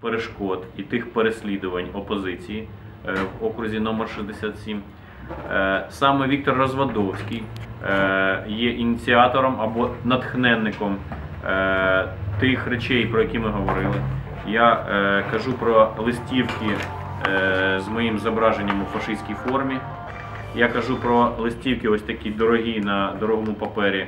перешкод і тих переслідувань опозиції е, в окрузі номер 67. Е, Саме Віктор Розвадовський е, є ініціатором або натхненником тих речей, про які ми говорили. Я кажу про листівки з моїм зображенням у фашистській формі. Я кажу про листівки, ось такі дорогі на дорогому папері,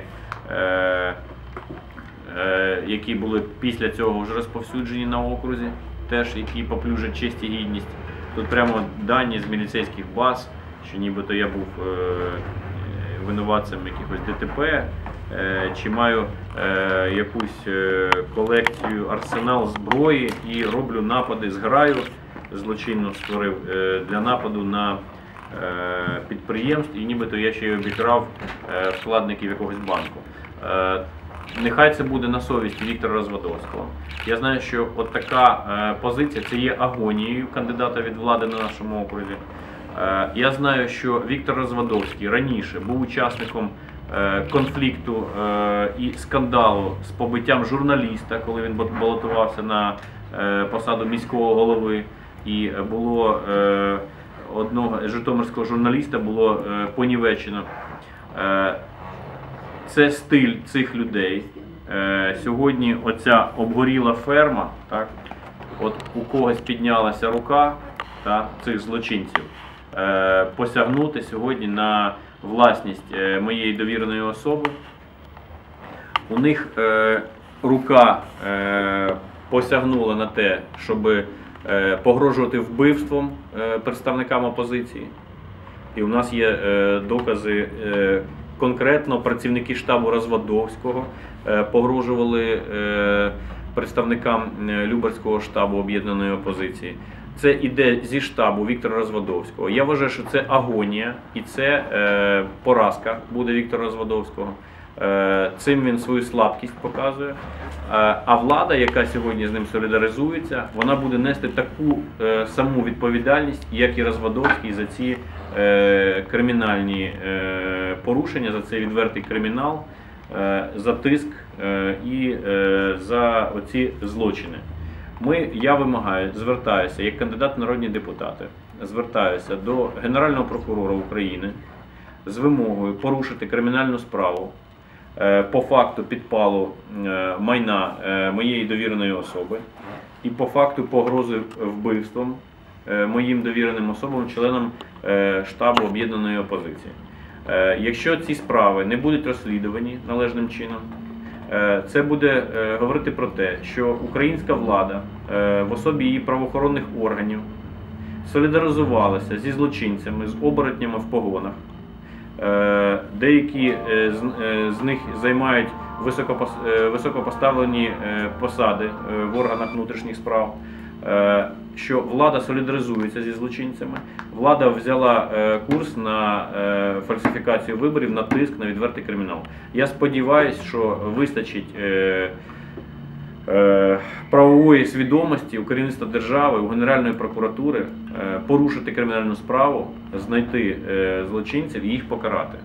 які були після цього вже розповсюджені на окрузі, теж які поплюжать честь і гідність. Тут прямо дані з міліцейських баз, що нібито я був е, е, винуватцем якихось ДТП, е, чи маю е, якусь е, колекцію арсенал зброї і роблю напади з граю, злочинно створив е, для нападу на е, підприємств, і нібито я ще й обікрав е, вкладників якогось банку. Нехай це буде на совісті Віктора Розвадовського. Я знаю, що от така е, позиція це є агонією кандидата від влади на нашому окрузі. Е, я знаю, що Віктор Розвадовський раніше був учасником е, конфлікту і скандалу з побиттям журналіста, коли він балотувався на посаду міського голови. І було одного житомирського журналіста було понівечено. Це стиль цих людей. Е, сьогодні оця обгоріла ферма, так, от у когось піднялася рука та, цих злочинців е, посягнути сьогодні на власність е, моєї довіреної особи. У них е, рука е, посягнула на те, щоб е, погрожувати вбивством е, представникам опозиції. І у нас є е, докази е, конкретно працівники штабу Розвадовського е, погрожували е, представникам е, Люберського штабу об'єднаної опозиції. Це іде зі штабу Віктора Розвадовського. Я вважаю, що це агонія і це поразка буде Віктора Розвадовського. Е, Цим він свою слабкість показує. Е, А влада, яка сьогодні з ним солідаризується, вона буде нести таку е, саму відповідальність, як і Розвадовський за ці кримінальні порушення, за цей відвертий кримінал, за тиск і за оці злочини. Ми, я вимагаю, звертаюся як кандидат в народні депутати, звертаюся до Генерального прокурора України з вимогою порушити кримінальну справу по факту підпалу е, майна е, моєї довіреної особи і по факту погрози вбивством е, моїм довіреним особам, членам е, штабу об'єднаної опозиції. Е, Якщо ці справи не будуть розслідувані належним чином, е, це буде е, говорити про те, що українська влада е, в особі її правоохоронних органів солідаризувалася зі злочинцями, з оборотнями в погонах. Е, Деякі е, з, е, них займають високопос- високопоставлені посади в органах внутрішніх справ. Що влада солідаризується зі злочинцями, влада взяла курс на фальсифікацію виборів, на тиск, на відвертий кримінал. Я сподіваюся, що вистачить правової свідомості у керівництва держави, у Генеральної прокуратури е, порушити кримінальну справу, знайти е, злочинців і їх покарати.